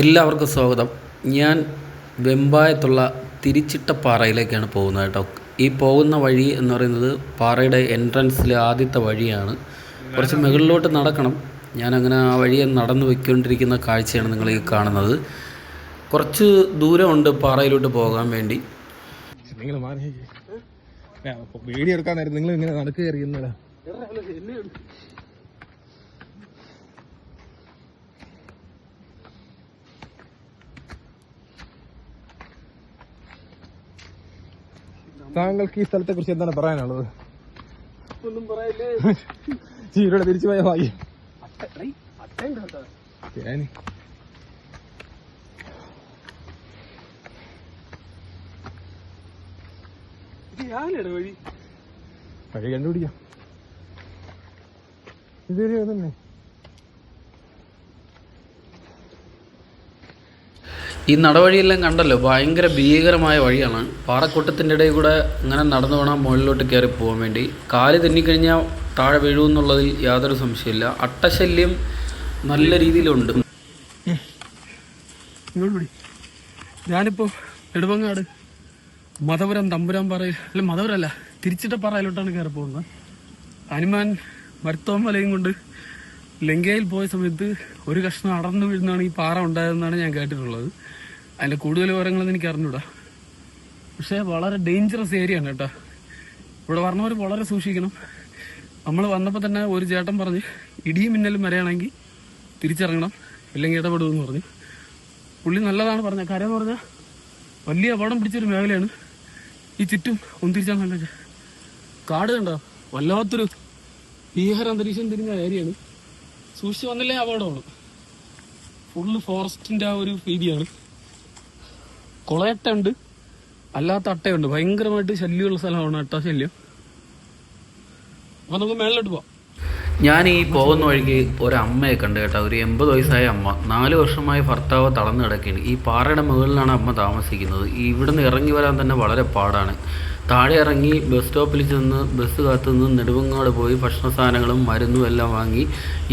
എല്ലാവർക്കും സ്വാഗതം. ഞാൻ വെമ്പായത്തുള്ള തിരിച്ചിട്ടപ്പാറയിലേക്കാണ് പോകുന്നത് കേട്ടോ. ഈ പോകുന്ന വഴി എന്ന് പറയുന്നത് പാറയുടെ എൻട്രൻസിലെ ആദ്യത്തെ വഴിയാണ്. കുറച്ച് മുകളിലോട്ട് നടക്കണം. ഞാനങ്ങനെ ആ വഴിയെ നടന്നു പോയിക്കൊണ്ടിരിക്കുന്ന കാഴ്ചയാണ് നിങ്ങൾ ഈ കാണുന്നത്. കുറച്ച് ദൂരമുണ്ട് പാറയിലോട്ട് പോകാൻ വേണ്ടി. നിങ്ങൾ വീഡിയോ എടുക്കാൻ നേരം നിങ്ങൾ ഇങ്ങനെ നടക്കുക താങ്കൾക്ക് ഈ സ്ഥലത്തെ കുറിച്ച് എന്താണ് പറയാനുള്ളത്? ഒന്നും പറയല്ലേ? ജീവനോടെ തിരിച്ചു പോയ ഭാഗ്യം. ഞാൻ ഞാനിട വഴി. വഴി കണ്ടുപിടിക്കാം. ഇതൊരു തന്നെ ഈ നടവഴിയെല്ലാം കണ്ടല്ലോ ഭയങ്കര ഭീകരമായ വഴിയാണ്. പാറക്കൂട്ടത്തിന്റെ ഇടയിൽ കൂടെ ഇങ്ങനെ നടന്നു വേണം മുകളിലോട്ട് കയറി പോകാൻ വേണ്ടി. കാൽ തെന്നിക്കഴിഞ്ഞാൽ താഴെ വീഴുമെന്നുള്ളതിൽ യാതൊരു സംശയമില്ല അട്ടശല്യം നല്ല രീതിയിലുണ്ട്. ഞാനിപ്പോൾ നെടുവങ്ങാട് മതപുരം തമ്പുരാൻ പാറയിൽ അല്ല മധവരല്ല തിരിച്ചിട്ട പാറയിലോട്ടാണ് കയറി പോകുന്നത് ഹനുമാൻ മരുത്തോം വലയും കൊണ്ട് ലങ്കയിൽ പോയ സമയത്ത് ഒരു കഷ്ണം അടർന്നു വീഴുന്നാണ് ഈ പാറ ഉണ്ടായതെന്നാണ് ഞാൻ കേട്ടിട്ടുള്ളത്. അതിന്റെ കൂടുതൽ വിവരങ്ങളൊന്നും എനിക്ക് അറിഞ്ഞൂടാ. പക്ഷേ വളരെ ഡേഞ്ചറസ് ഏരിയ ആണ് കേട്ടോ. ഇവിടെ പറഞ്ഞവർ വളരെ സൂക്ഷിക്കണം. നമ്മൾ വന്നപ്പോൾ തന്നെ ഒരു ചേട്ടൻ പറഞ്ഞ് ഇടിയും മിന്നലും വരെയാണെങ്കിൽ തിരിച്ചിറങ്ങണം. ഇല്ലെങ്കിൽ ഇടപെടുമെന്ന് പറഞ്ഞു. പുള്ളി നല്ലതാണ് പറഞ്ഞത് കാര്യം എന്ന് പറഞ്ഞാൽ വലിയ അപകടം പിടിച്ചൊരു മേഖലയാണ്. ഈ ചുറ്റും ഒന്ന് തിരിച്ചാൽ നല്ല കാട് കണ്ടോ? വല്ലാത്തൊരു ഭീകര അന്തരീക്ഷം തിരിഞ്ഞ ഏരിയയാണ് സൂക്ഷിച്ച് വന്നില്ലേ അപകടമാണ് ഫുള്ള് ഫോറസ്റ്റിന്റെ ആ ഒരു രീതിയാണ്. കുളയട്ട ഉണ്ട് അല്ലാത്ത അട്ടയുണ്ട്. ഭയങ്കരമായിട്ട് ശല്യമുള്ള സ്ഥലമാണ് അട്ട ശല്യം അപ്പൊ നമുക്ക് മേളിലോട്ട് പോവാം. ഞാൻ ഈ പോകുന്ന വഴിക്ക് ഒരു അമ്മയെ കണ്ടു കേട്ടോ. ഒരു എൺപത് വയസ്സായ അമ്മ. നാല് വർഷമായി ഭർത്താവ് തളർന്നു കിടക്കുകയാണ്. ഈ പാറയുടെ മുകളിലാണ് അമ്മ താമസിക്കുന്നത്. ഇവിടുന്ന് ഇറങ്ങി വരാൻ തന്നെ വളരെ പാടാണ്. താഴെ ഇറങ്ങി ബസ് സ്റ്റോപ്പിൽ ചെന്ന് ബസ് കാത്തുനിന്ന് നെടുവങ്ങാട് പോയി ഭക്ഷണ സാധനങ്ങളും മരുന്നും എല്ലാം വാങ്ങി.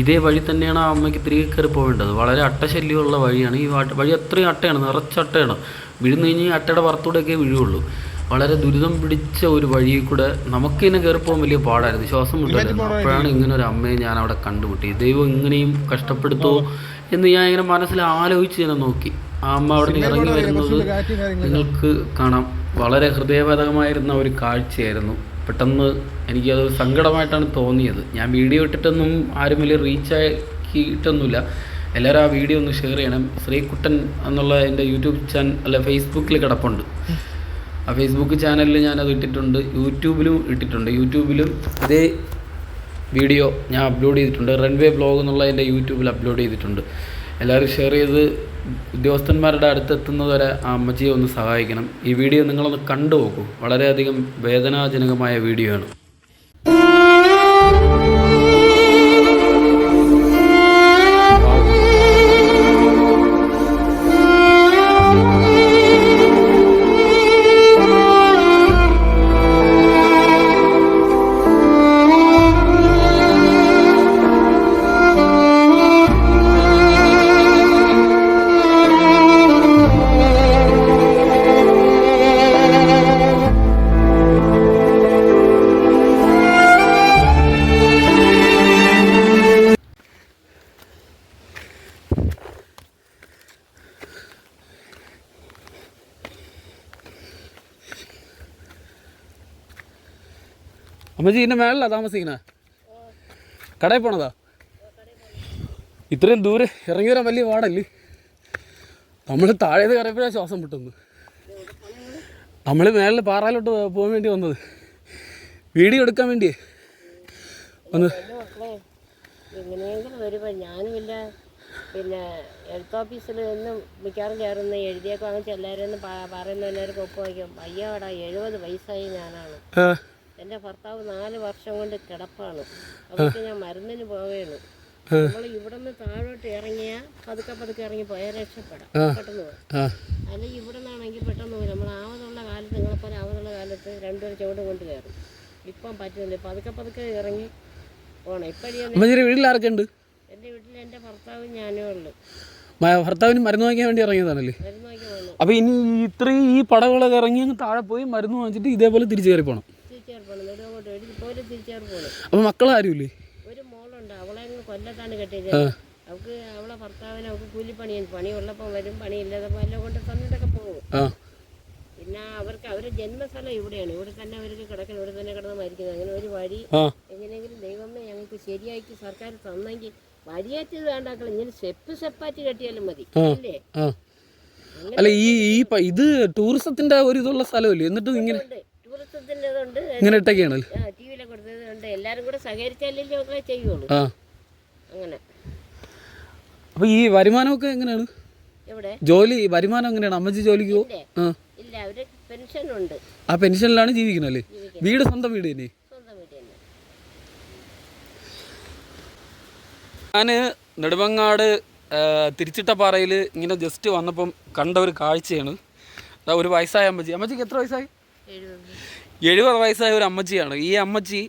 ഇതേ വഴി തന്നെയാണ് ആ അമ്മയ്ക്ക് തിരികെ കയറി പോകേണ്ടത് വളരെ അട്ടശല്യമുള്ള വഴിയാണ്. ഈ വഴി അത്രയും അട്ടയാണ് നിറച്ചട്ടയാണ്. അട്ടയാണ് വീഴുന്നു കഴിഞ്ഞാൽ അട്ടയുടെ പുറത്തൂടെയൊക്കെ വീഴുള്ളൂ. വളരെ ദുരിതം പിടിച്ച ഒരു വഴിയിൽ കൂടെ നമുക്ക് തന്നെ കയറി പോകാൻ വലിയ പാടായിരുന്നു. ശ്വാസം മുട്ടായിരുന്നു അപ്പോഴാണ് ഇങ്ങനെ ഒരു അമ്മയെ ഞാൻ അവിടെ കണ്ടുമുട്ടി ദൈവം ഇങ്ങനെയും കഷ്ടപ്പെടുത്തുമോ എന്ന് ഞാൻ ഇങ്ങനെ മനസ്സിൽ ആലോചിച്ച് ഞാൻ നോക്കി. ആ അമ്മ അവിടെ നിന്ന് ഇറങ്ങി വരുന്നത് നിങ്ങൾക്ക് കാണാം. വളരെ ഹൃദയഭേദകമായിരുന്ന ഒരു കാഴ്ചയായിരുന്നു. പെട്ടെന്ന് എനിക്കത് സങ്കടമായിട്ടാണ് തോന്നിയത്. ഞാൻ വീഡിയോ ഇട്ടിട്ടൊന്നും ആരും വലിയ റീച്ച് ആക്കിയിട്ടൊന്നുമില്ല. എല്ലാവരും ആ വീഡിയോ ഒന്ന് ഷെയർ ചെയ്യണം. ശ്രീകുട്ടൻ എന്നുള്ള എന്റെ യൂട്യൂബ് ചാനൽ അല്ല ഫേസ്ബുക്കിൽ കിടപ്പുണ്ട്. ആ ഫേസ്ബുക്ക് ചാനലിൽ ഞാനത് ഇട്ടിട്ടുണ്ട്. യൂട്യൂബിലും ഇട്ടിട്ടുണ്ട്. യൂട്യൂബിലും ഇതേ വീഡിയോ ഞാൻ അപ്ലോഡ് ചെയ്തിട്ടുണ്ട്. റൺവേ ബ്ലോഗ് എന്നുള്ള എന്റെ യൂട്യൂബിൽ അപ്ലോഡ് ചെയ്തിട്ടുണ്ട്. എല്ലാവരും ഷെയർ ചെയ്ത് ഉദ്യോഗസ്ഥന്മാരുടെ അടുത്തെത്തുന്നതുവരെ ആ അമ്മച്ചിയെ ഒന്ന് സഹായിക്കണം. ഈ വീഡിയോ നിങ്ങളൊന്ന് കണ്ടു നോക്കൂ വളരെയധികം വേദനാജനകമായ വീഡിയോ ആണ്. അമ്മച്ചി ഇതിന്റെ മേളിലാ താമസിക്കണേ കടയിൽ പോണതാ? ഇത്രയും ദൂരെ ഇറങ്ങി വരാൻ വലിയ പാടല്ലേ? നമ്മൾ താഴേത് കയറിയപ്പോഴാണ് ശ്വാസം വിട്ടുന്നു നമ്മൾ മേളിൽ പാറയിലോട്ട് പോകാൻ വേണ്ടി വന്നത്. വീഡിയോ എടുക്കാൻ വേണ്ടി വന്ന് എങ്ങനെയെങ്കിലും വരുമ്പോൾ ഞാനുമില്ല പിന്നെ ഹെൽത്ത് ഓഫീസിൽ എന്നും മിക്കവാറും കയറുന്ന എഴുതിയൊക്കെ വാങ്ങിച്ച് എല്ലാവരും പറയുന്ന എല്ലാവർക്കും ഒപ്പ് വയ്ക്കും അയ്യാടാ എഴുപത് വയസ്സായി ഞാനാണ്. എന്റെ ഭർത്താവ് നാല് വർഷം കൊണ്ട് കിടപ്പാണ്. അവർക്ക് ഞാൻ മരുന്നിന് പോവുകയാണ് നമ്മൾ ഇവിടെ നിന്ന് താഴോട്ട് ഇറങ്ങിയ പതുക്കെ പതുക്കെ ഇറങ്ങി പോയാൽ രക്ഷപ്പെടാം. പെട്ടെന്ന് പോകാം അല്ലെങ്കിൽ ഇവിടെ നിന്നാണെങ്കിൽ പെട്ടെന്ന് പോയി നമ്മൾ ആവതുള്ള കാലത്ത് നിങ്ങളെപ്പോലെ ആവതുള്ള കാലത്ത് രണ്ടുപേരും ചുവട് കൊണ്ട് കയറും. ഇപ്പം പറ്റുന്നില്ല. പതുക്കെ പതുക്കെ ഇറങ്ങി പോകണം ഇപ്പഴേ വീട്ടിൽ ആർക്കുണ്ട് എന്റെ എന്റെ വീട്ടിൽ എന്റെ ഭർത്താവും ഞാനേ ഉള്ളൂ. ഭർത്താവിന് മരുന്ന് വാങ്ങിക്കാൻ വേണ്ടി ഇറങ്ങിയതാണല്ലേ? അപ്പോൾ ഇനി ഇത്രയും ഈ പടകളൊക്കെ ഇറങ്ങി അങ്ങ് താഴെ പോയി മരുന്ന് വാങ്ങിച്ചിട്ട് ഇതേപോലെ തിരിച്ചു കയറി പോകണം തിരിച്ചേർ മക്കളാരുമില്ലേ ഒരു മോളുണ്ട്. അവളെ കൊല്ലത്താണ് കെട്ടിയത്. അവക്ക് അവളെ ഭർത്താവിനെ അവക്ക് കൂലിപ്പണി പണി ഉള്ളപ്പോൾ വരും പണി പണിയില്ലാത്തപ്പോൾ എല്ലാം കൊണ്ട് തന്നിട്ടൊക്കെ പോകും. പിന്നെ അവർക്ക് അവരുടെ ജന്മസ്ഥലം ഇവിടെയാണ്. ഇവിടെ തന്നെ അവർക്ക് കിടക്കണം ഇവിടെ തന്നെ കിടന്ന് മരിക്കുന്നത് അങ്ങനെ ഒരു വഴി എങ്ങനെയെങ്കിലും ദൈവമേ ഞങ്ങൾക്ക് ശരിയാക്കി സർക്കാർ തന്നെങ്കിൽ വഴിയാറ്റത് വേണ്ടാക്കൾ ഇങ്ങനെ സ്റ്റെപ്പ് സ്റ്റെപ്പായിട്ട് കെട്ടിയാലും മതി. അല്ലേ അല്ല ഈ ഈ ഇത് ടൂറിസത്തിന്റെ ഒരു ഇതുള്ള സ്ഥലമല്ലേ? എന്നിട്ടും ഇങ്ങനെ ഉണ്ട്. ടൂറിസത്തിന്റെ ഇതുണ്ട് ഇങ്ങനെ ഇട്ടൊക്കെയാണല്ലോ ടി വിയിലെ കൊടുത്തത് ഉണ്ട് എല്ലാവരും കൂടെ സഹകരിച്ചാലല്ലേ ഒക്കെ ചെയ്യുള്ളൂ. ആ. അങ്ങനെ. അപ്പോൾ ഈ വരുമാനമൊക്കെ എങ്ങനെയാണ്? എവിടെ? ജോലി വരുമാനം എങ്ങനെയാണ്? അമ്മച്ചി ജോലിക്ക്? പോകും ആ. ഇല്ല അവർ പെൻഷനുണ്ട്. ആ പെൻഷനിലാണ് ജീവിക്കുന്നത് അല്ലേ? വീട് സ്വന്തം വീട് തന്നെ? സ്വന്തം വീട്ടിൽ തന്നെ. ഞാൻ നെടുമങ്ങാട് തിരിച്ചിട്ടപ്പാറയിൽ ഇങ്ങനെ ജസ്റ്റ് വന്നപ്പം കണ്ട ഒരു കാഴ്ചയാണ് ഒരു വയസ്സായ അമ്മച്ചി. അമ്മച്ചിക്ക് എത്ര വയസ്സായി? എഴുപത് വയസ്സായ ഒരു അമ്മച്ചിയാണ്. ഈ അമ്മച്ചി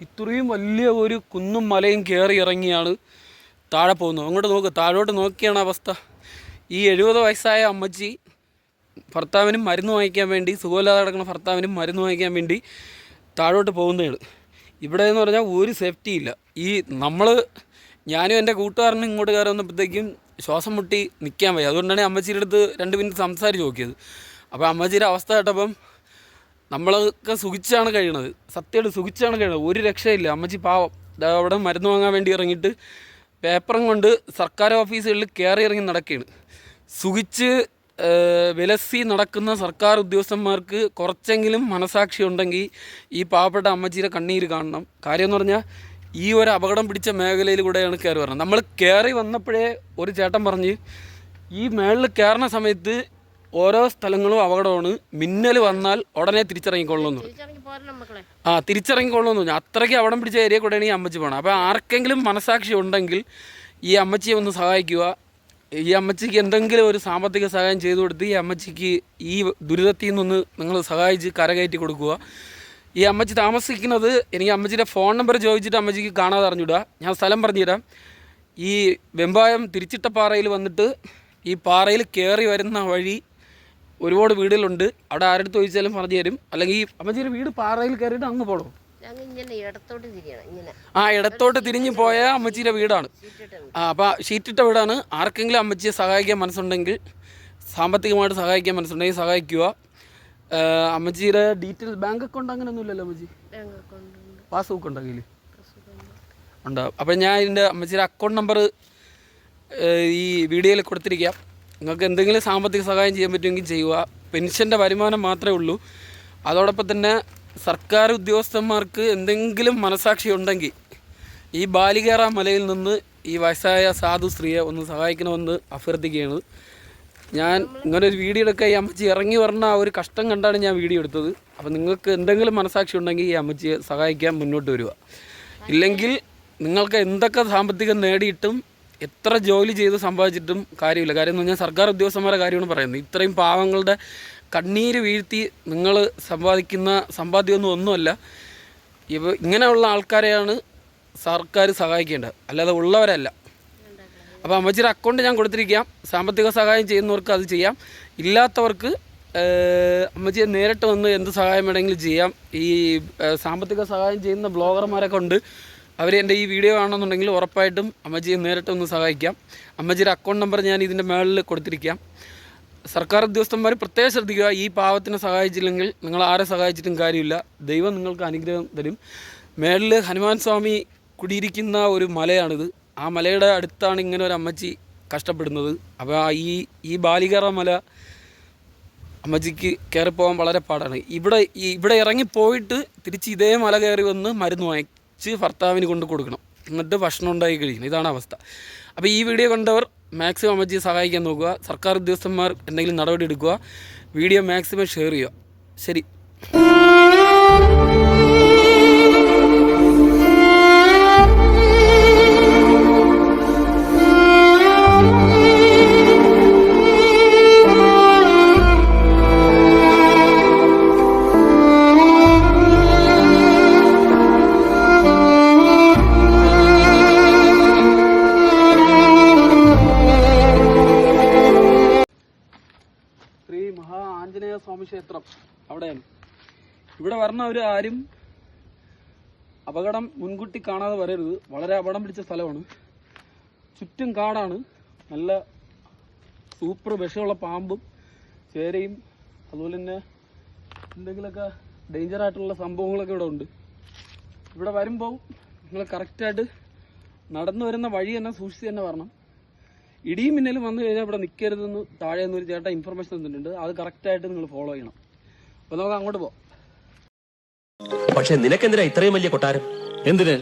ഇത്രയും വലിയ ഒരു കുന്നും മലയും കയറി ഇറങ്ങിയാണ് താഴെ പോകുന്നത്. അങ്ങോട്ട് നോക്ക് താഴോട്ട് നോക്കിയാണ് അവസ്ഥ. ഈ എഴുപത് വയസ്സായ അമ്മച്ചി ഭർത്താവിനും മരുന്ന് വാങ്ങിക്കാൻ വേണ്ടി സുഖമില്ലാതെ കിടക്കുന്ന ഭർത്താവിനും മരുന്ന് വാങ്ങിക്കാൻ വേണ്ടി താഴോട്ട് പോകുന്നതാണ്. ഇവിടെ എന്ന് പറഞ്ഞാൽ ഒരു സേഫ്റ്റി ഇല്ല. ഈ നമ്മൾ ഞാനും എന്റെ കൂട്ടുകാരനും ഇങ്ങോട്ട് കയറി വന്നപ്പോഴത്തേക്കും ശ്വാസം മുട്ടി നിൽക്കാൻ വയ്യ. അതുകൊണ്ടാണ് അമ്മച്ചിയുടെ അടുത്ത് രണ്ട് മിനിറ്റ് സംസാരിച്ച് നോക്കിയത്. അപ്പോൾ അമ്മച്ചിയുടെ അവസ്ഥ കേട്ടപ്പം നമ്മളൊക്കെ സുഖിച്ചാണ് കഴിയണത്. സത്യമായിട്ട് സുഖിച്ചാണ് കഴിയണത്. ഒരു രക്ഷയില്ല. അമ്മച്ചി പാവം. അവിടെ മരുന്ന് വാങ്ങാൻ വേണ്ടി ഇറങ്ങിയിട്ട് പേപ്പറും കൊണ്ട് സർക്കാർ ഓഫീസുകളിൽ കയറി ഇറങ്ങി നടക്കുകയാണ് സുഖിച്ച് വിലസി നടക്കുന്ന സർക്കാർ ഉദ്യോഗസ്ഥന്മാർക്ക് കുറച്ചെങ്കിലും മനസാക്ഷി ഉണ്ടെങ്കിൽ ഈ പാവപ്പെട്ട അമ്മച്ചിയുടെ കണ്ണീര് കാണണം. കാര്യം എന്ന് പറഞ്ഞാൽ ഈ ഒരു അപകടം പിടിച്ച മേഖലയിൽ കൂടെയാണ് കയറി വരുന്നത് നമ്മൾ കയറി വന്നപ്പോഴേ ഒരു ചേട്ടൻ പറഞ്ഞ് ഈ മേളിൽ കയറുന്ന സമയത്ത് ഓരോ സ്ഥലങ്ങളും അപകടമാണ്. മിന്നൽ വന്നാൽ ഉടനെ തിരിച്ചിറങ്ങിക്കൊള്ളുന്നു ആ തിരിച്ചിറങ്ങിക്കൊള്ളുന്നു അത്രയ്ക്ക് അവിടം പിടിച്ച ഏരിയ കൂടെയാണ് ഈ അമ്മച്ചി പോകണം അപ്പോൾ ആർക്കെങ്കിലും മനസാക്ഷി ഉണ്ടെങ്കിൽ ഈ അമ്മച്ചിയെ ഒന്ന് സഹായിക്കുക. ഈ അമ്മച്ചിക്ക് എന്തെങ്കിലും ഒരു സാമ്പത്തിക സഹായം ചെയ്തു കൊടുത്ത് ഈ അമ്മച്ചിക്ക് ഈ ദുരിതത്തിൽ നിന്നൊന്ന് നിങ്ങൾ സഹായിച്ച് കരകയറ്റി കൊടുക്കുക. ഈ അമ്മച്ചി താമസിക്കുന്നത് എനിക്ക് അമ്മച്ചിയുടെ ഫോൺ നമ്പർ ചോദിച്ചിട്ട് അമ്മച്ചിക്ക് കാണാതെ അറിഞ്ഞിടുക ഞാൻ സ്ഥലം പറഞ്ഞുതരാം. ഈ വെമ്പായം തിരിച്ചിട്ട പാറയിൽ വന്നിട്ട് ഈ പാറയിൽ കയറി വരുന്ന വഴി ഒരുപാട് വീടുകളുണ്ട്. അവിടെ ആരെടുത്ത് ചോദിച്ചാലും പറഞ്ഞു തരും. അല്ലെങ്കിൽ ഈ അമ്മച്ചിയുടെ വീട് പാറയിൽ കയറിയിട്ട് അങ്ങ് പോകണം ആ ഇടത്തോട്ട് തിരിഞ്ഞു പോയ അമ്മച്ചിയുടെ വീടാണ്. ആ അപ്പോൾ ഷീറ്റിട്ട വീടാണ്. ആർക്കെങ്കിലും അമ്മച്ചിയെ സഹായിക്കാൻ മനസ്സുണ്ടെങ്കിൽ സാമ്പത്തികമായിട്ട് സഹായിക്കാൻ മനസ്സുണ്ടെങ്കിൽ സഹായിക്കുക. അമ്മച്ചിയുടെ ഡീറ്റെയിൽസ് ബാങ്ക് അക്കൗണ്ട് അങ്ങനെ ഇല്ലല്ലോ അമ്മച്ചി പാസ്ബുക്ക് ഉണ്ടോ കയ്യിൽ ഉണ്ടാവും അപ്പം ഞാൻ ഇതിന്റെ അമ്മച്ചിയുടെ അക്കൗണ്ട് നമ്പർ ഈ വീഡിയോയിൽ കൊടുത്തിരിക്കാം. നിങ്ങൾക്ക് എന്തെങ്കിലും സാമ്പത്തിക സഹായം ചെയ്യാൻ പറ്റുമെങ്കിൽ ചെയ്യുക. പെൻഷന്റെ വരുമാനം മാത്രമേ ഉള്ളൂ. അതോടൊപ്പം തന്നെ സർക്കാർ ഉദ്യോഗസ്ഥന്മാർക്ക് എന്തെങ്കിലും മനസാക്ഷി ഉണ്ടെങ്കിൽ ഈ ബാലികേറ മലയിൽ നിന്ന് ഈ വയസ്സായ സാധു സ്ത്രീയെ ഒന്ന് സഹായിക്കണമെന്ന് അഭ്യർത്ഥിക്കുകയാണ്. ഞാൻ ഇങ്ങനെ ഒരു വീഡിയോ എടുക്കാൻ ഈ അമ്മച്ചി ഇറങ്ങി വരണ ആ ഒരു കഷ്ടം കണ്ടാണ് ഞാൻ വീഡിയോ എടുത്തത്. അപ്പോൾ നിങ്ങൾക്ക് എന്തെങ്കിലും മനസാക്ഷി ഉണ്ടെങ്കിൽ ഈ അമ്മച്ചിയെ സഹായിക്കാൻ മുന്നോട്ട് വരിക. ഇല്ലെങ്കിൽ നിങ്ങൾക്ക് എന്തൊക്കെ സാമ്പത്തികം നേടിയിട്ടും എത്ര ജോലി ചെയ്ത് സമ്പാദിച്ചിട്ടും കാര്യമില്ല. കാര്യം എന്ന് പറഞ്ഞാൽ സർക്കാർ ഉദ്യോഗസ്ഥന്മാരുടെ കാര്യമാണ് പറയുന്നത്. ഇത്രയും പാവങ്ങളുടെ കണ്ണീര് വീഴ്ത്തി നിങ്ങൾ സമ്പാദിക്കുന്ന സമ്പാദ്യമൊന്നും ഒന്നുമല്ല. ഇവ ഇങ്ങനെയുള്ള ആൾക്കാരെയാണ് സർക്കാർ സഹായിക്കേണ്ടത്. അല്ലാതെ ഉള്ളവരല്ല. അപ്പോൾ അമ്മച്ചിയുടെ അക്കൗണ്ട് ഞാൻ കൊടുത്തിരിക്കാം. സാമ്പത്തിക സഹായം ചെയ്യുന്നവർക്ക് അത് ചെയ്യാം. ഇല്ലാത്തവർക്ക് അമ്മച്ചിയെ നേരിട്ട് വന്ന് എന്ത് സഹായം വേണമെങ്കിലും ചെയ്യാം. ഈ സാമ്പത്തിക സഹായം ചെയ്യുന്ന ബ്ലോഗർമാരൊക്കെ ഉണ്ട്. അവർ എന്റെ ഈ വീഡിയോ ആണെന്നുണ്ടെങ്കിൽ ഉറപ്പായിട്ടും അമ്മച്ചിയെ നേരിട്ട് ഒന്ന് സഹായിക്കാം. അമ്മച്ചിയുടെ അക്കൗണ്ട് നമ്പർ ഞാൻ ഇതിന്റെ മേളിൽ കൊടുത്തിരിക്കാം. സർക്കാർ ഉദ്യോഗസ്ഥന്മാർ പ്രത്യേകം ശ്രദ്ധിക്കുക ഈ പാവത്തിനെ സഹായിച്ചില്ലെങ്കിൽ നിങ്ങൾ ആരെ സഹായിച്ചിട്ടും കാര്യമില്ല. ദൈവം നിങ്ങൾക്ക് അനുഗ്രഹം തരും. മേളിൽ ഹനുമാൻ സ്വാമി കുടിയിരിക്കുന്ന ഒരു മലയാണിത്. ആ മലയുടെ അടുത്താണ് ഇങ്ങനെ ഒരു അമ്മച്ചി കഷ്ടപ്പെടുന്നത്. അപ്പോൾ ഈ ഈ ബാലികറ മല അമ്മച്ചിക്ക് കയറിപ്പോകാൻ വളരെ പാടാണ്. ഇവിടെ ഇവിടെ ഇറങ്ങിപ്പോയിട്ട് തിരിച്ച് ഇതേ മല കയറി വന്ന് മരുന്ന് വാങ്ങിച്ച് ഭർത്താവിന് കൊണ്ട് കൊടുക്കണം. എന്നിട്ട് ഭക്ഷണം ഉണ്ടാക്കി കഴിക്കണം. ഇതാണ് അവസ്ഥ. അപ്പോൾ ഈ വീഡിയോ കണ്ടവർ മാക്സിമം അമ്മച്ചിയെ സഹായിക്കാൻ നോക്കുക. സർക്കാർ ഉദ്യോഗസ്ഥന്മാർ എന്തെങ്കിലും നടപടി എടുക്കുക. വീഡിയോ മാക്സിമം ഷെയർ ചെയ്യുക. ശ്രീ. ഇവിടെ വരണവർ ആരും അപകടം മുൻകൂട്ടി കാണാതെ വരരുത്. വളരെ അപകടം പിടിച്ച സ്ഥലമാണ്. ചുറ്റും കാടാണ്. നല്ല സൂപ്പർ വിഷമുള്ള പാമ്പും ചേരയും അതുപോലെ തന്നെ എന്തെങ്കിലുമൊക്കെ ഡേഞ്ചർ ആയിട്ടുള്ള സംഭവങ്ങളൊക്കെ ഇവിടെ ഉണ്ട്. ഇവിടെ വരുമ്പോൾ നിങ്ങൾ കറക്റ്റായിട്ട് നടന്നു വരുന്ന വഴി തന്നെ സൂക്ഷിച്ച് തന്നെ വരണം. ഇടിയും മിന്നലും വന്നു കഴിഞ്ഞാൽ ഇവിടെ നിൽക്കരുതെന്ന് താഴെ നിന്ന് ഒരു ചേട്ടൻ ഇൻഫർമേഷൻ തന്നിട്ടുണ്ട്. അത് കറക്റ്റായിട്ട് നിങ്ങൾ ഫോളോ ചെയ്യണം. അപ്പോൾ നമുക്ക് അങ്ങോട്ട് പോകാം പക്ഷെ നിനക്കെന്തിനാ ഇത്രയും വലിയ കൊട്ടാരം? എന്തിന്?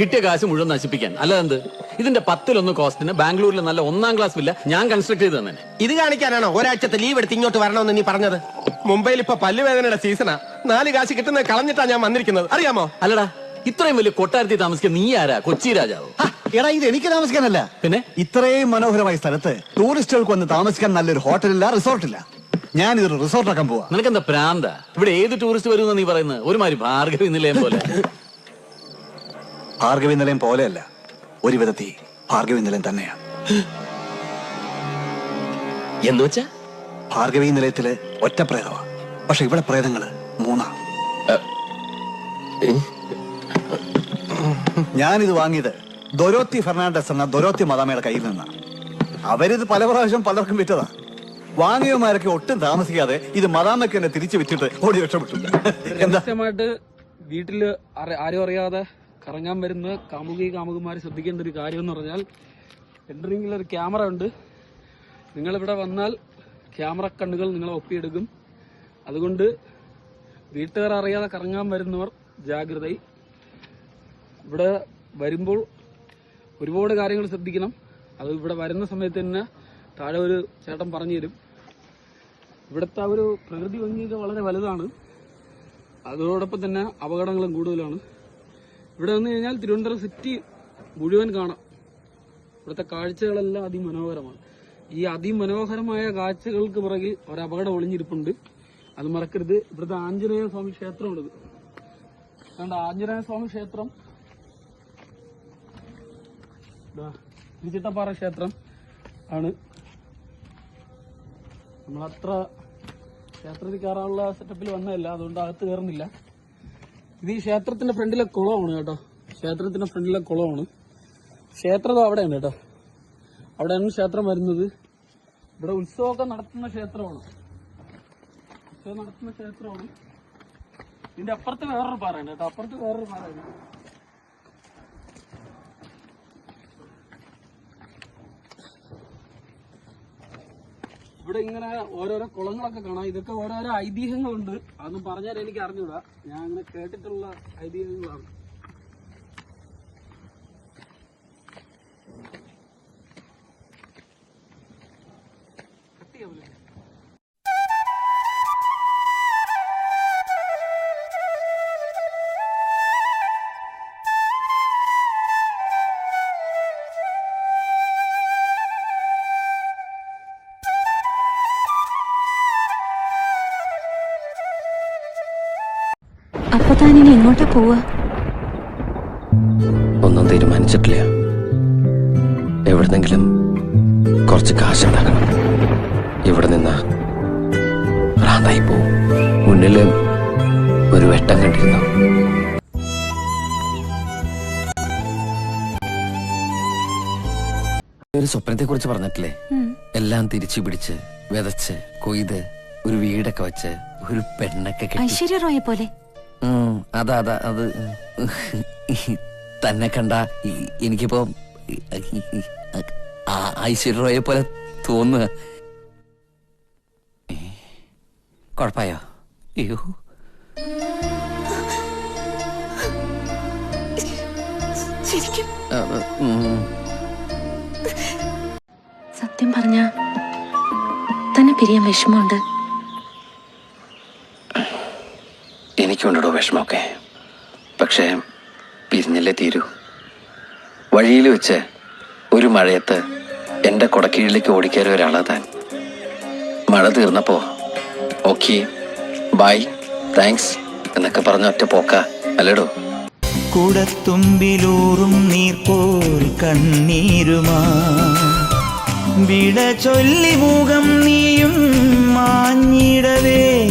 കിട്ടിയ കാശ് മുഴുവൻ നശിപ്പിക്കാൻ. അല്ല അല്ലാതെന്ത്? ഇതിന്റെ പത്തിലൊന്ന് കോസ്റ്റിന് ബാംഗ്ലൂരിൽ നല്ല ഒന്നാം ക്ലാസ് വില്ല ഞാൻ കൺസ്ട്രക്ട് ചെയ്ത് തന്നെ ഇത് കാണിക്കാനാണോ ഒരാഴ്ചത്തെ ലീവ് എടുത്ത് ഇങ്ങോട്ട് വരണമെന്ന് നീ പറഞ്ഞത്? മുംബൈയിൽ ഇപ്പൊ പല്ലുവേദനയുടെ സീസണാ നാല് കാശ് കിട്ടുന്നത് കളഞ്ഞിട്ടാ ഞാൻ വന്നിരിക്കുന്നത്. അറിയാമോ? അല്ലടാ ഇത്രയും വലിയ കൊട്ടാരത്തിൽ താമസിക്കാൻ നീ ആരാ? കൊച്ചി രാജാവ്? ഹ, എടാ ഇത് എനിക്ക് താമസിക്കാനല്ല. പിന്നെ? ഇത്രയും മനോഹരമായ സ്ഥലത്ത് ടൂറിസ്റ്റുകൾക്ക് വന്ന് താമസിക്കാൻ നല്ലൊരു ഹോട്ടലില്ല റിസോർട്ടില്ല ഞാൻ ഇതൊരു റിസോർട്ടാക്കാൻ പോവാ. നിനക്ക് എന്താ പ്രാന്ത? ഇവിടെ ഏത് ടൂറിസ്റ്റ് വരും നീ പറയുന്നത്? ഒരുമാതിരി ഭാർഗവി നിലയം പോലെ. ഭാർഗവി നിലയം പോലെയല്ല. ഒരു വിധത്തിൽ ഭാർഗവി നിലയം തന്നെയാ. എന്ന് വെച്ചാ? ഭാർഗവി നിലയത്തിൽ ഒറ്റ പ്രേതമാ പക്ഷെ ഇവിടെ പ്രേതങ്ങൾ മൂന്നാ. ഞാനിത് വാങ്ങിയത് ദൊരോത്തി ഫെർണാണ്ടസ് എന്ന ദൊരോത്തി മദാമയുടെ കയ്യിൽ നിന്നാണ് അവരിത് പല പ്രാവശ്യം പലർക്കും വിറ്റതാ. വാങ്ങിയവന്മാരൊക്കെ ഒട്ടും താമസിക്കാതെ ഇത് മദാമയ്ക്ക് തന്നെ തിരിച്ചു വെച്ചിട്ട് ഓടി രക്ഷപ്പെട്ടു. എന്താമായിട്ട് വീട്ടിൽ ആരും അറിയാതെ കറങ്ങാൻ വരുന്ന കാമുകി കാമുകന്മാരെ ശ്രദ്ധിക്കേണ്ട ഒരു കാര്യം എന്ന് പറഞ്ഞാൽ എന്റെ റിങ്ങിൽ ഒരു ക്യാമറ ഉണ്ട്. നിങ്ങളിവിടെ വന്നാൽ ക്യാമറ കണ്ണുകൾ നിങ്ങളെ ഒപ്പിയെടുക്കും. അതുകൊണ്ട് വീട്ടുകാർ അറിയാതെ കറങ്ങാൻ വരുന്നവർ ജാഗ്രത ഇവിടെ വരുമ്പോൾ ഒരുപാട് കാര്യങ്ങൾ ശ്രദ്ധിക്കണം. അത് ഇവിടെ വരുന്ന സമയത്ത് തന്നെ താഴെ ഒരു ചേട്ടൻ പറഞ്ഞു തരും ഇവിടുത്തെ ഒരു പ്രകൃതി ഭംഗിയൊക്കെ വളരെ വലുതാണ്. അതോടൊപ്പം തന്നെ അപകടങ്ങളും കൂടുതലാണ്. ഇവിടെ വന്നു കഴിഞ്ഞാൽ തിരുവനന്തപുരം സിറ്റി മുഴുവൻ കാണാം. ഇവിടുത്തെ കാഴ്ചകളെല്ലാം അതിമനോഹരമാണ്. ഈ അതിമനോഹരമായ കാഴ്ചകൾക്ക് പുറകിൽ ഒരു ഒളിഞ്ഞിരിപ്പുണ്ട്. അത് മറക്കരുത്. ഇവിടുത്തെ ആഞ്ജനേയ സ്വാമി ക്ഷേത്രമുള്ളത് കണ്ട ആഞ്ജനേയ സ്വാമി ക്ഷേത്രം. തിരുച്ചിട്ടപ്പാറ ക്ഷേത്രം ആണ്. നമ്മളത്ര ക്ഷേത്രത്തിൽ കയറാനുള്ള സെറ്റപ്പിൽ വന്നതല്ല അതുകൊണ്ട് അകത്ത് കയറുന്നില്ല ഇത് ഈ ക്ഷേത്രത്തിന്റെ ഫ്രണ്ടിലെ കുളമാണ് കേട്ടോ. ക്ഷേത്രത്തിന്റെ ഫ്രണ്ടിലെ കുളമാണ്. ക്ഷേത്രം അവിടെയാണ് കേട്ടോ. അവിടെയാണ് ക്ഷേത്രം വരുന്നത്. ഇവിടെ ഉത്സവമൊക്കെ നടത്തുന്ന ക്ഷേത്രമാണ്. ഉത്സവം നടത്തുന്ന ക്ഷേത്രമാണ്. ഇതിന്റെ അപ്പുറത്ത് വേറൊരു പാറയാണ് കേട്ടോ. അപ്പുറത്ത് വേറൊരു പാറയാണ് ഇവിടെ ഇങ്ങനെ ഓരോരോ കുളങ്ങളൊക്കെ കാണാം. ഇതൊക്കെ ഓരോരോ ഐതിഹ്യങ്ങളുണ്ട്. അതൊന്നും പറഞ്ഞാൽ എനിക്ക് അറിഞ്ഞൂടാ. ഞാൻ അങ്ങനെ കേട്ടിട്ടുള്ള ഐതിഹ്യങ്ങളാണ്. അപ്പൊ ഇനി എങ്ങോട്ടാ പോവാ ഒന്നും തീരുമാനിച്ചിട്ടില്ല. എവിടുന്നെങ്കിലും കുറച്ച് കാശുണ്ടാക്കണം. ഇവിടെ നിന്ന് ഭ്രാന്തായി പോവും. മുന്നിൽ ഒരു വെട്ടം കണ്ടിരുന്നു. ഒരു സ്വപ്നത്തെ കുറിച്ച് പറഞ്ഞിട്ടില്ലേ എല്ലാം തിരിച്ചു പിടിച്ച് വിതച്ച് കൊയ്ത് ഒരു വീടൊക്കെ വെച്ച് ഒരു പെണ്ണൊക്കെ ഐശ്വര്യ റോയെ പോലെ. അതാ അതാ അത് തന്നെ കണ്ട എനിക്കിപ്പോ ഐശ്വര്യ റോയെ പോലെ തോന്നുക. കൊഴപ്പായോ അയ്യോ. സത്യം പറഞ്ഞ തന്നെ പിരിയാൻ വിഷമമുണ്ട്. എനിക്കുണ്ടോ വിഷമമൊക്കെ. പക്ഷേ പിരിഞ്ഞല്ലേ തീരൂ. വഴിയിൽ വെച്ച് ഒരു മഴയത്ത് എന്റെ കുടക്കീഴിലേക്ക് ഓടിക്കേറിയ ഒരാളാണ് താൻ. മഴ തീർന്നപ്പോൾ ഓക്കെ ബൈ താങ്ക്സ് എന്നൊക്കെ പറഞ്ഞ ഒറ്റ പോക്ക അല്ലടോ? കുടത്തുമ്പിലൂറും നീർപ്പോൾ കണ്ണീരുമാ. വിട ചൊല്ലി മുഖം നീയും മാഞ്ഞിടവേ.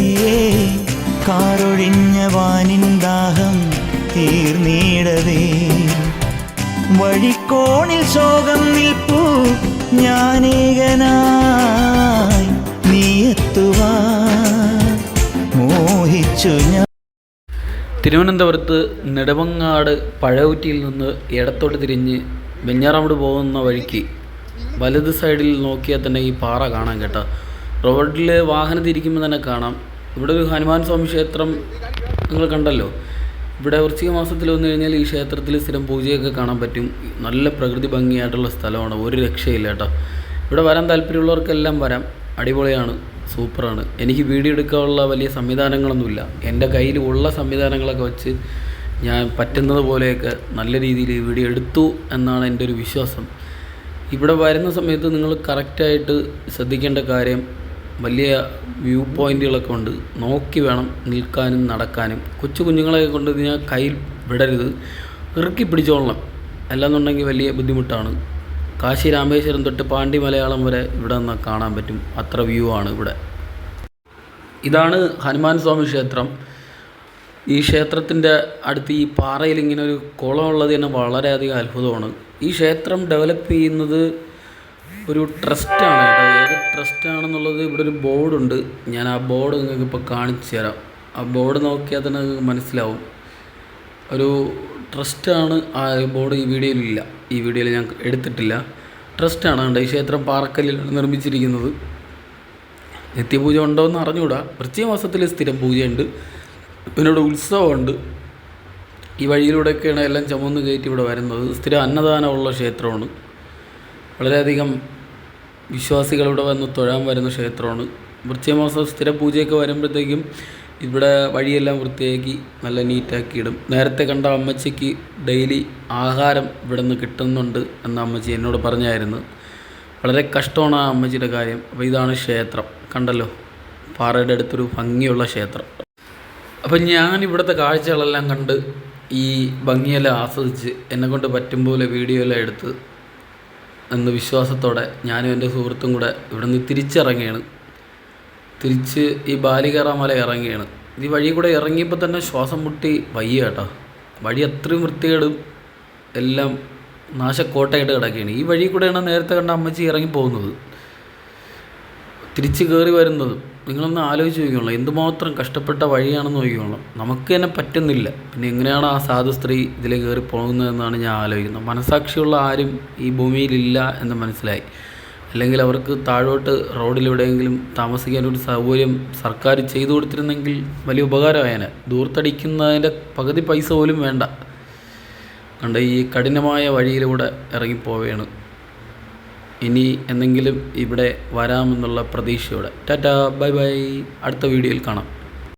കാറൊഴിഞ്ഞ വാനിൻ ദാഹം തീർന്നിടവേ. വഴിക്കോണിൽ ശോകം നിൽപ്പു ഞാനേകനായി നീയത്തുവാ. മോഹിച്ചു ഞാൻ. തിരുവനന്തപുരത്ത് നെടുമങ്ങാട് പഴവുറ്റിയിൽ നിന്ന് ഇടത്തോട്ട് തിരിഞ്ഞ് വെഞ്ഞാറമോട് പോകുന്ന വഴിക്ക് വലത് സൈഡിൽ നോക്കിയാൽ തന്നെ ഈ പാറ കാണാം കേട്ടോ. റോഡിൽ വാഹനത്തിൽ ഇരിക്കുമ്പോൾ തന്നെ കാണാം. ഇവിടെ ഒരു ഹനുമാൻ സ്വാമി ക്ഷേത്രം നിങ്ങൾ കണ്ടല്ലോ. ഇവിടെ വൃശ്ചിക മാസത്തിൽ വന്നു കഴിഞ്ഞാൽ ഈ ക്ഷേത്രത്തിൽ സ്ഥിരം പൂജയൊക്കെ കാണാൻ പറ്റും. നല്ല പ്രകൃതി ഭംഗിയായിട്ടുള്ള സ്ഥലമാണ്. ഒരു രക്ഷയില്ല കേട്ടോ. ഇവിടെ വരാൻ താല്പര്യമുള്ളവർക്കെല്ലാം വരാം. അടിപൊളിയാണ്. സൂപ്പറാണ്. എനിക്ക് വീഡിയോ എടുക്കാനുള്ള വലിയ സംവിധാനങ്ങളൊന്നുമില്ല. എന്റെ കയ്യിൽ ഉള്ള സംവിധാനങ്ങളൊക്കെ വെച്ച് ഞാൻ പറ്റുന്നത് പോലെയൊക്കെ നല്ല രീതിയിൽ ഈ വീഡിയോ എടുത്തു എന്നാണ് എന്റെ ഒരു വിശ്വാസം. ഇവിടെ വരുന്ന സമയത്ത് നിങ്ങൾ കറക്റ്റായിട്ട് ശ്രദ്ധിക്കേണ്ട കാര്യം വലിയ വ്യൂ പോയിന്റുകളൊക്കെ ഉണ്ട്. നോക്കി വേണം നിൽക്കാനും നടക്കാനും. കൊച്ചു കുഞ്ഞുങ്ങളെയൊക്കെ കൊണ്ട് ഞാൻ കയ്യിൽ വിടരുത്. ഇറുക്കി പിടിച്ചോളണം. അല്ലാന്നുണ്ടെങ്കിൽ വലിയ ബുദ്ധിമുട്ടാണ്. കാശി രാമേശ്വരം തൊട്ട് പാണ്ടി മലയാളം വരെ ഇവിടെ നിന്ന് കാണാൻ പറ്റും. അത്ര വ്യൂ ആണ് ഇവിടെ. ഇതാണ് ഹനുമാൻ സ്വാമി ക്ഷേത്രം. ഈ ക്ഷേത്രത്തിന്റെ അടുത്ത് ഈ പാറയിൽ ഇങ്ങനെ ഒരു കുളം ഉള്ളത് തന്നെ വളരെയധികം അത്ഭുതമാണ്. ഈ ക്ഷേത്രം ഡെവലപ്പ് ചെയ്യുന്നത് ഒരു ട്രസ്റ്റാണ് കേട്ടോ. ഏത് ട്രസ്റ്റാണെന്നുള്ളത് ഇവിടെ ഒരു ബോർഡുണ്ട്. ഞാൻ ആ ബോർഡ് നിങ്ങൾക്ക് ഇപ്പോൾ കാണിച്ചു തരാം. ആ ബോർഡ് നോക്കിയാൽ തന്നെ മനസ്സിലാവും. ഒരു ട്രസ്റ്റാണ് ആ ബോർഡ് ഈ വീഡിയോയിലില്ല. ഈ വീഡിയോയിൽ ഞാൻ എടുത്തിട്ടില്ല. ട്രസ്റ്റാണ് കണ്ട? ഈ ക്ഷേത്രം പാറക്കല്ലിൽ നിർമ്മിച്ചിരിക്കുന്നത്. നിത്യപൂജ ഉണ്ടോ എന്ന് അറിഞ്ഞുകൂടാ. വൃശ്ചിക മാസത്തിൽ സ്ഥിരം പൂജയുണ്ട്. പിന്നെ ഇവിടെ ഉത്സവമുണ്ട്. ഈ വഴിയിലൂടെയൊക്കെയാണ് എല്ലാം ചുമന്ന് കയറ്റി ഇവിടെ വരുന്നത്. സ്ഥിരം അന്നദാനമുള്ള ക്ഷേത്രമാണ്. വളരെയധികം വിശ്വാസികൾ ഇവിടെ വന്ന് തൊഴാൻ വരുന്ന ക്ഷേത്രമാണ്. വൃശ്ചികമാസം സ്ഥിര പൂജയൊക്കെ വരുമ്പോഴത്തേക്കും ഇവിടെ വഴിയെല്ലാം വൃത്തിയാക്കി നല്ല നീറ്റാക്കി ഇടും നേരത്തെ കണ്ട അമ്മച്ചിക്ക് ഡെയിലി ആഹാരം ഇവിടെ നിന്ന് കിട്ടുന്നുണ്ട് എന്ന അമ്മച്ചി എന്നോട് പറഞ്ഞായിരുന്നു. വളരെ കഷ്ടമാണ് ആ അമ്മച്ചിയുടെ കാര്യം. അപ്പോൾ ഇതാണ് ക്ഷേത്രം. കണ്ടല്ലോ പാറയുടെ അടുത്തൊരു ഭംഗിയുള്ള ക്ഷേത്രം. അപ്പം ഞാൻ ഇവിടുത്തെ കാഴ്ചകളെല്ലാം കണ്ട് ഈ ഭംഗിയെല്ലാം ആസ്വദിച്ച് എന്നെക്കൊണ്ട് പറ്റും പോലെ വീഡിയോ എല്ലാം എടുത്ത് എന്ന വിശ്വാസത്തോടെ ഞാനും എന്റെ സുഹൃത്തും കൂടെ ഇവിടെ നിന്ന് തിരിച്ചിറങ്ങിയാണ് തിരിച്ച് ഈ ബാലികേറ മല ഇറങ്ങിയാണ് ഈ വഴി കൂടെ ഇറങ്ങിയപ്പോൾ തന്നെ ശ്വാസം മുട്ടി വയ്യ കേട്ടോ. വഴി അത്രയും വൃത്തികേടും എല്ലാം നാശക്കോട്ടയായിട്ട് കിടക്കുകയാണ്. ഈ വഴി കൂടെയാണ് നേരത്തെ കണ്ട അമ്മച്ചി ഇറങ്ങി പോകുന്നത്. തിരിച്ച് കയറി വരുന്നത്. നിങ്ങളൊന്ന് ആലോചിച്ച് നോക്കിക്കോളൂ. എന്തുമാത്രം കഷ്ടപ്പെട്ട വഴിയാണെന്ന് നോക്കിക്കോളൂ. നമുക്ക് തന്നെ പറ്റുന്നില്ല. പിന്നെ എങ്ങനെയാണ് ആ സാധു സ്ത്രീ ഇതിൽ കയറി പോകുന്നതെന്നാണ് ഞാൻ ആലോചിക്കുന്നത്. മനസാക്ഷിയുള്ള ആരും ഈ ഭൂമിയിലില്ല എന്ന് മനസ്സിലായി. അല്ലെങ്കിൽ അവർക്ക് താഴോട്ട് റോഡിലെവിടെയെങ്കിലും താമസിക്കാനൊരു സൗകര്യം സർക്കാർ ചെയ്തു കൊടുത്തിരുന്നെങ്കിൽ വലിയ ഉപകാരമായേനെ. ദൂർത്തടിക്കുന്നതിന്റെ പകുതി പൈസ പോലും വേണ്ട. കണ്ട ഈ കഠിനമായ വഴിയിലൂടെ ഇറങ്ങിപ്പോവുകയാണ് ഇനി എന്തെങ്കിലും ഇവിടെ വരാമെന്നുള്ള പ്രതീക്ഷയോടെ. Tata bye bye. അടുത്ത വീഡിയോയിൽ കാണാം.